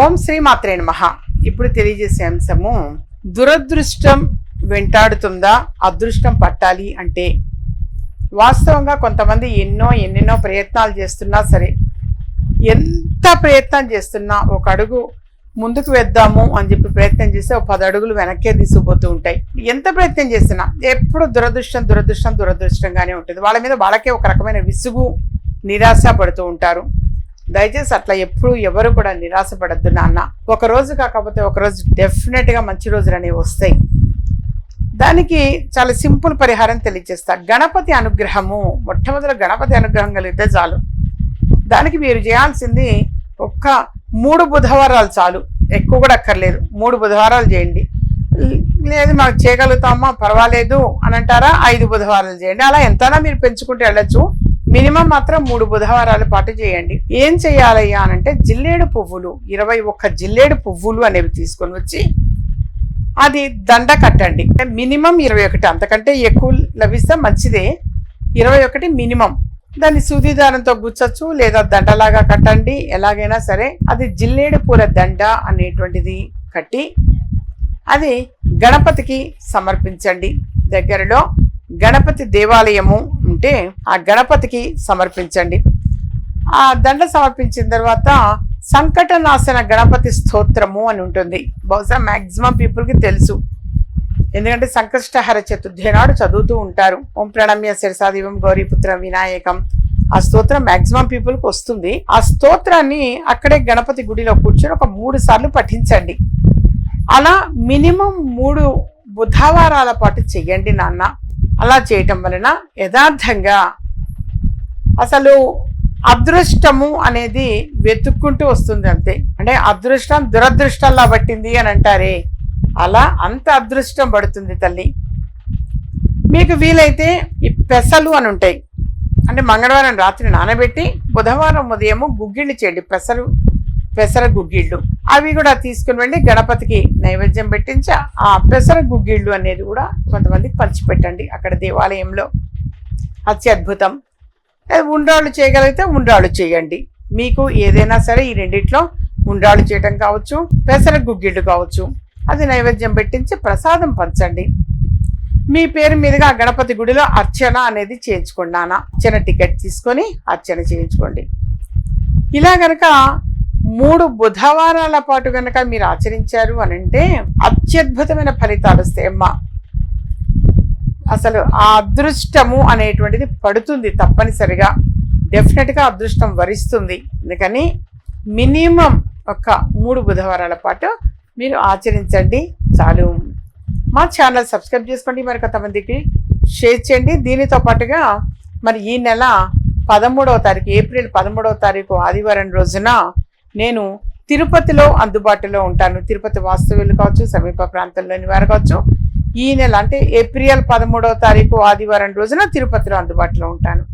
ఓం శ్రీ మాత్రే మహా ఇప్పుడు తెలియజేసే అంశము దురదృష్టం వెంటాడుతుందా అదృష్టం పట్టాలి అంటే. వాస్తవంగా కొంతమంది ఎన్నో ఎన్నెన్నో ప్రయత్నాలు చేస్తున్నా సరే ఎంత ప్రయత్నం చేస్తున్నా ఒక అడుగు ముందుకు వేద్దాము అని చెప్పి ప్రయత్నం చేస్తే ఒక పది అడుగులు వెనక్కే తీసుకుపోతూ ఉంటాయి. ఎంత ప్రయత్నం చేసినా ఎప్పుడు దురదృష్టం దురదృష్టం దురదృష్టంగానే ఉంటుంది. వాళ్ళ మీద వాళ్ళకే ఒక రకమైన విసుగు నిరాశ పడుతూ ఉంటారు. దయచేసి అట్లా ఎప్పుడు ఎవరు కూడా నిరాశపడద్దు నాన్న. ఒక రోజు కాకపోతే ఒక రోజు మంచి రోజులు అనేవి వస్తాయి. దానికి చాలా సింపుల్ పరిహారం తెలియజేస్తా. గణపతి అనుగ్రహము మొట్టమొదటి గణపతి అనుగ్రహం కలిగితే చాలు. దానికి మీరు చేయాల్సింది ఒక్క మూడు బుధవారాలు చాలు. ఎక్కువ కూడా అక్కర్లేదు. మూడు బుధవారాలు చేయండి. లేదు మాకు చేయగలుగుతామా? పర్వాలేదు. అని అంటారా? ఐదు బుధవారాలు చేయండి. అలా ఎంతైనా మీరు పెంచుకుంటూ వెళ్ళచ్చు. మినిమం మాత్రం మూడు బుధవారాల పాటు చేయండి. ఏం చేయాలయ్యా అనంటే జిల్లేడు పువ్వులు ఇరవై ఒక్క జిల్లేడు పువ్వులు అనేవి తీసుకొని వచ్చి అది దండ కట్టండి. మినిమం ఇరవై ఒకటి అంతకంటే ఎక్కువ లభిస్తే మంచిదే. ఇరవై ఒకటి మినిమం. దాన్ని సూదిదారంతో గుచ్చచ్చు లేదా దండలాగా కట్టండి. ఎలాగైనా సరే అది జిల్లేడు పూల దండ అనేటువంటిది కట్టి అది గణపతికి సమర్పించండి. దగ్గరలో గణపతి దేవాలయము ఉంటే ఆ గణపతికి సమర్పించండి. ఆ దండ సమర్పించిన తర్వాత సంకటనాశన గణపతి స్తోత్రము అని ఉంటుంది. బహుశా మ్యాక్సిమం పీపుల్కి తెలుసు. ఎందుకంటే సంకష్టహర చతుర్థి నాడు చదువుతూ ఉంటారు. ఓం ప్రణమ్య శిరసాదివం గౌరీపుత్ర వినాయకం. ఆ స్తోత్రం మ్యాక్సిమం పీపుల్కి వస్తుంది. ఆ స్తోత్రాన్ని అక్కడే గణపతి గుడిలో కూర్చొని ఒక మూడు సార్లు పఠించండి. అలా మినిమం మూడు బుధవారాల పాటు చెయ్యండి నాన్న. అలా చేయటం వలన యథార్థంగా అసలు అదృష్టము అనేది వెతుక్కుంటూ వస్తుంది అంతే. అంటే అదృష్టం దురదృష్టంలా పట్టింది అని అంటారే. అలా అంత అదృష్టం పడుతుంది తల్లి. మీకు వీలైతే ఈ పెసలు అని ఉంటాయి. అంటే మంగళవారం రాత్రి నానబెట్టి బుధవారం ఉదయము గుగ్గిళ్ళు చేయండి పెసలు. పెసర గుగ్గిళ్ళు అవి కూడా తీసుకుని వెళ్ళి గణపతికి నైవేద్యం పెట్టించి. ఆ పెసర గుగ్గిళ్ళు అనేది కూడా కొంతమందికి పంచిపెట్టండి అక్కడ దేవాలయంలో. అత్యద్భుతం. ఉండ్రాళ్ళు చేయగలిగితే ఉండ్రాళ్ళు చేయండి. మీకు ఏదైనా సరే ఈ రెండిట్లో ఉండ్రాళ్ళు చేయటం కావచ్చు పెసర గుగ్గిళ్ళు కావచ్చు. అది నైవేద్యం పెట్టించి ప్రసాదం పంచండి. మీ పేరు మీదుగా గణపతి గుడిలో అర్చన అనేది చేయించుకోండి అర్చన టికెట్ తీసుకొని అర్చన చేయించుకోండి. ఇలా గనక మూడు బుధవారాల పాటు గనక మీరు ఆచరించారు అని అంటే అత్యద్భుతమైన ఫలితాలు వస్తాయి అమ్మా. అసలు ఆ అదృష్టము అనేటువంటిది పడుతుంది తప్పనిసరిగా. డెఫినెట్గా అదృష్టం వరిస్తుంది. అందుకని మినిమం ఒక మూడు బుధవారాల పాటు మీరు ఆచరించండి. చాలు. మా ఛానల్ సబ్స్క్రైబ్ చేసుకోండి. మరి కొంతమందికి షేర్ చేయండి. దీనితో పాటుగా మరి ఈ నెల పదమూడవ తారీఖు ఏప్రిల్ పదమూడవ తారీఖు ఆదివారం రోజున నేను తిరుపతిలో అందుబాటులో ఉంటాను. తిరుపతి వాస్తవ్యులు కావచ్చు సమీప ప్రాంతంలోని వారు కావచ్చు. ఈ నెల అంటే ఏప్రిల్ పదమూడవ తారీఖు ఆదివారం రోజున తిరుపతిలో అందుబాటులో ఉంటాను.